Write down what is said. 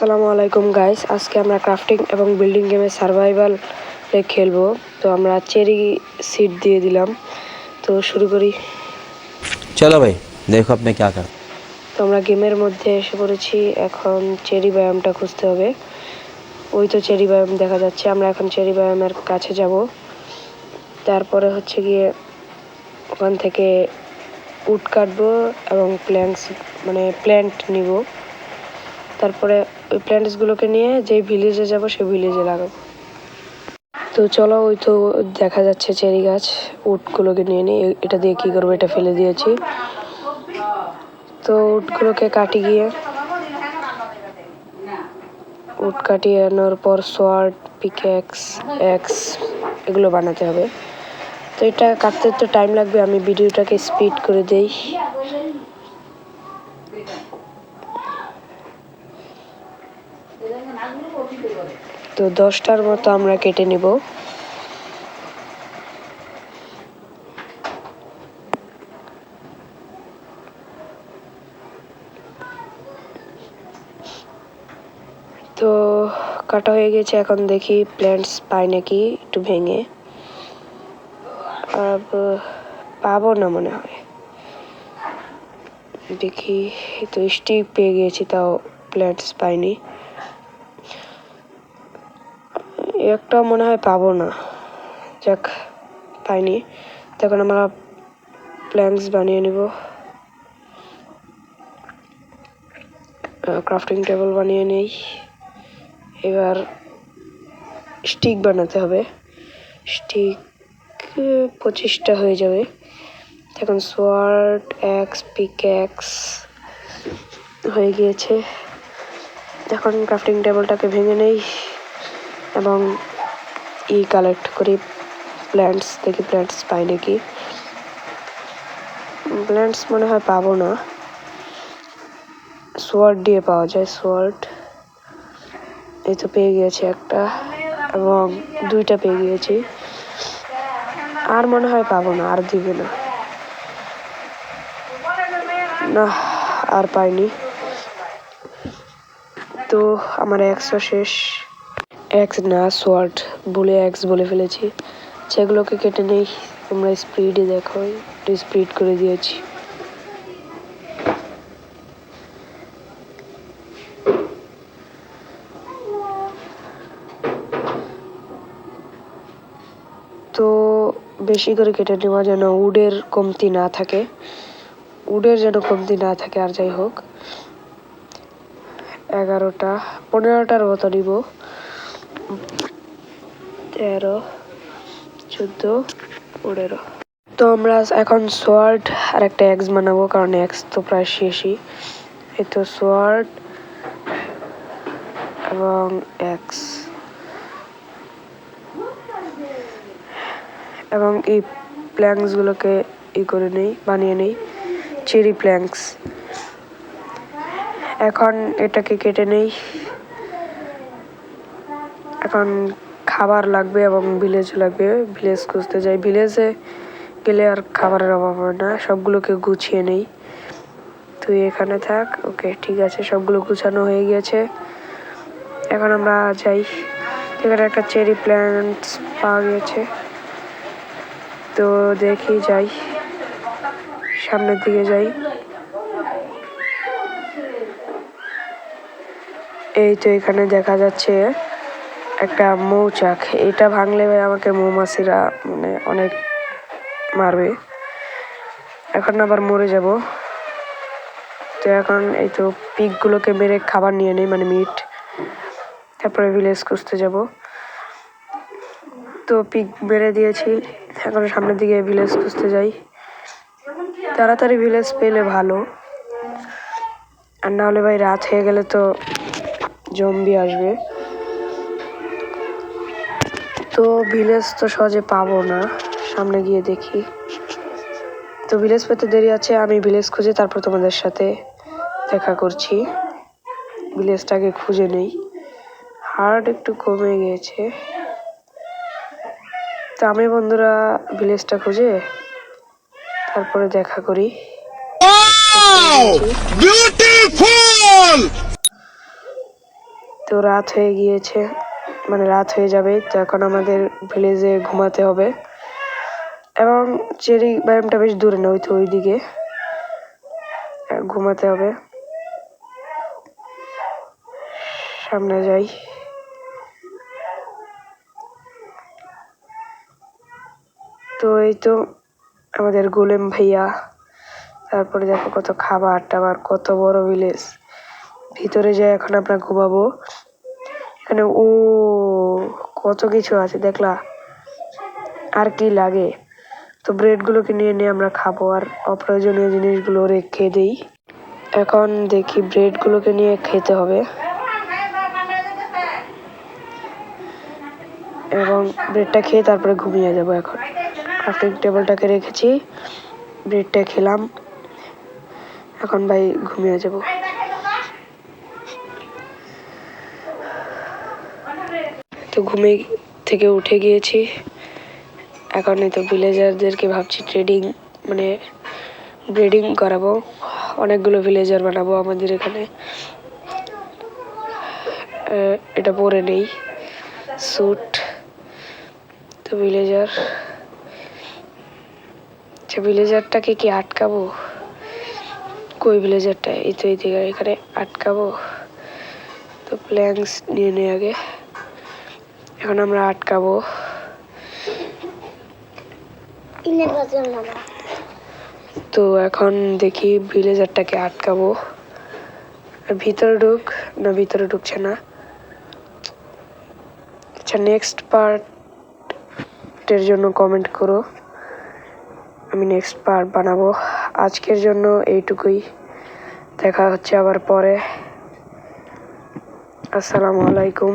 আসসালামু আলাইকুম গাইস আজকে আমরা ক্রাফটিং এবং বিল্ডিং গেমে সার্ভাইভালে খেলব। তো আমরা চেরি সিট দিয়ে দিলাম। তো শুরু করি। চলো ভাই দেখো আপনি কে আঁকা। তো আমরা গেমের মধ্যে এসে পড়েছি। এখন চেরি ব্যায়ামটা খুঁজতে হবে। ওই তো চেরি ব্যায়াম দেখা যাচ্ছে। আমরা এখন চেরি ব্যায়ামের কাছে যাব। তারপরে হচ্ছে গিয়ে ওখান থেকে উট কাটবো এবং প্ল্যান্টস মানে প্ল্যান্ট নিব। তারপরে ওই প্ল্যান্টসগুলোকে নিয়ে যেই ভিলেজে যাব সেই ভিলেজে লাগাবো। তো চলো ওই তো দেখা যাচ্ছে চেরি গাছ, উটগুলোকে নিয়ে নিই। এটা দিয়ে কী করব, এটা ফেলে দিয়েছি। তো উটগুলোকে কাটি গিয়ে, উট কাটিয়ে আনার পর সোয়ার্ড, পিকেক্স, এক্স এগুলো বানাতে হবে। তো এটা কাটতে তো টাইম লাগবে, আমি ভিডিওটাকে স্পিড করে দেই। তো দশটার মতো আমরা কেটে নিব। তো কাটা হয়ে গেছে, এখন দেখি প্ল্যান্টস পাই নাকি একটু ভেঙে। পাবো না মনে হয়। দেখি তো স্টিক পেয়ে গিয়েছি, তাও প্ল্যান্টস পাইনি। একটা মনে হয় পাবো না। যাক, পাইনি। তখন আমরা প্ল্যান্স বানিয়ে নিব। ক্রাফটিং টেবিল বানিয়ে নেই। এবার স্টিক বানাতে হবে। স্টিক পঁচিশটা হয়ে যাবে। এখন সোয়ার্ড অ্যাক্স পিক অ্যাক্স হয়ে গিয়েছে। এখন ক্রাফটিং টেবিলটাকে ভেঙে নেই। এবং ই কালেক্ট করি প্ল্যান্টস, দেখি প্ল্যান্টস পাই নাকি। প্ল্যান্টস মনে হয় পাবো না। সোয়ার্ড দিয়ে পাওয়া যায়, সোয়ার্ড। এই তো পেয়ে গিয়েছি একটা, এবং দুইটা পেয়ে গিয়েছি। আর মনে হয় পাবো না, আর দিবে না। না, আর পাইনি। তো আমার একশো শেষ। এক্স না সোয়ার্ড বলে এক্স বলে ফেলেছি। সেগুলোকে কেটে নেই, তোমরা স্পিডে দেখো, একটু স্পিড করে দিয়েছি। তো বেশি করে কেটে নেওয়া যেন উডের কমতি না থাকে। উডের যেন কমতি না থাকে, আর যাই হোক, এগারোটা, পনেরোটার মতো নিব। তেরো, চোদ্দ, পনেরো। তো আমরা এখন সোয়ার্ড আর একটা এক্স বানাবো, কারণ এক্স তো প্রায় শেষই। এই তো সোয়ার্ড এবং এক্স। এবং এই প্ল্যাঙ্কসগুলোকে ই করে নেই, বানিয়ে নেই। Cherry planks. এখন এটাকে কেটে নেই। এখন খাবার লাগবে এবং ভিলেজ লাগবে। ভিলেজ খুঁজতে যাই। ভিলেজে গেলে আর খাবারের অভাব হয় না। সবগুলোকে গুছিয়ে নেই। তুই এখানে থাক। ওকে, ঠিক আছে। সবগুলো গুছানো হয়ে গেছে। এখন আমরা যাই। এখানে একটা চেরি প্ল্যান্টস পাওয়া গেছে। তো দেখি যাই। সামনের দিকে যাই। এই তো এখানে দেখা যাচ্ছে। একটা মৌচাক। এটা ভাঙলে আমাকে মৌমাছিরা মানে অনেক মারবে। এখন আবার মরে যাব। তো এখন এই তো পিকগুলোকে মেরে খাবার নিয়ে নেই মানে মিট তারপরে ভিলেজ খুঁজতে যাব। তো পিক মেরে দিয়েছি। এখন সামনের দিকে ভিলেজ খুঁজতে যাই। তাড়াতাড়ি ভিলেজ পেলে ভালো। আর না হলে ভাই রাত হয়ে গেলে তো জম্বি আসবে। তো ভিলেজ তো সহজে পাবো না। সামনে গিয়ে দেখি। তো ভিলেজ পেতে দেরি আছে আমি ভিলেজ খুঁজে তারপর তোমাদের সাথে দেখা করছি। ভিলেজটাকে খুঁজে নেই। হার্ট একটু কমে গিয়েছে তো আমি বন্ধুরা ভিলেজটা খুঁজে তারপরে দেখা করি। তো রাত হয়ে গিয়েছে। মানে রাত হয়ে যাবে, তো এখন আমাদের ভিলেজে ঘুমাতে হবে। এবং চেরি ব্যায়ামটা বেশ দূরে না, ওই তো ওইদিকে। ঘুমাতে হবে। সামনে যাই। তো এই তো আমাদের গোলেম ভাইয়া। তারপরে দেখো কত খাবার টাবার কত বড় ভিলেজ ভিতরে যাই, এখন আমরা ঘুমাবো। এখানে ও কত কিছু আছে, দেখলা? আর কি লাগে? তো ব্রেডগুলোকে নিয়ে নিয়ে আমরা খাব, আর অপ্রয়োজনীয় জিনিসগুলো রেখে দিই। এখন দেখি ব্রেডগুলোকে নিয়ে খেতে হবে। এবং ব্রেডটা খেয়ে তারপরে ঘুমিয়ে যাব এখন। ক্রাফটিং টেবিলটাকে রেখেছি। ব্রেডটা খেলাম। এখন ভাই ঘুমিয়ে যাব। তো ঘুমে থেকে উঠে গিয়েছি। এখন তো ভিলেজারদেরকে ভাবছি ট্রেডিং মানে ব্রিডিং করাবো। অনেকগুলো ভিলেজার বানাবো আমাদের এখানে। এটা পরে নেই। স্যুট তো ভিলেজার আচ্ছা ভিলেজারটাকে কি আটকাবো? কই ভিলেজারটা এই তো, এই এখানে আটকাবো। তো প্ল্যাংস নিয়ে নিই আগে। এখন আমরা আটকাবো। তো এখন দেখি ভিলেজারটাকে আটকাবো। ভিতরে ঢুক না ভিতরে ঢুকছে না। আচ্ছা নেক্সট পার্টের জন্য কমেন্ট করো। আমি নেক্সট পার্ট বানাবো। আজকের জন্য এইটুকুই। দেখা হচ্ছে আবার পরে। আসসালামু আলাইকুম।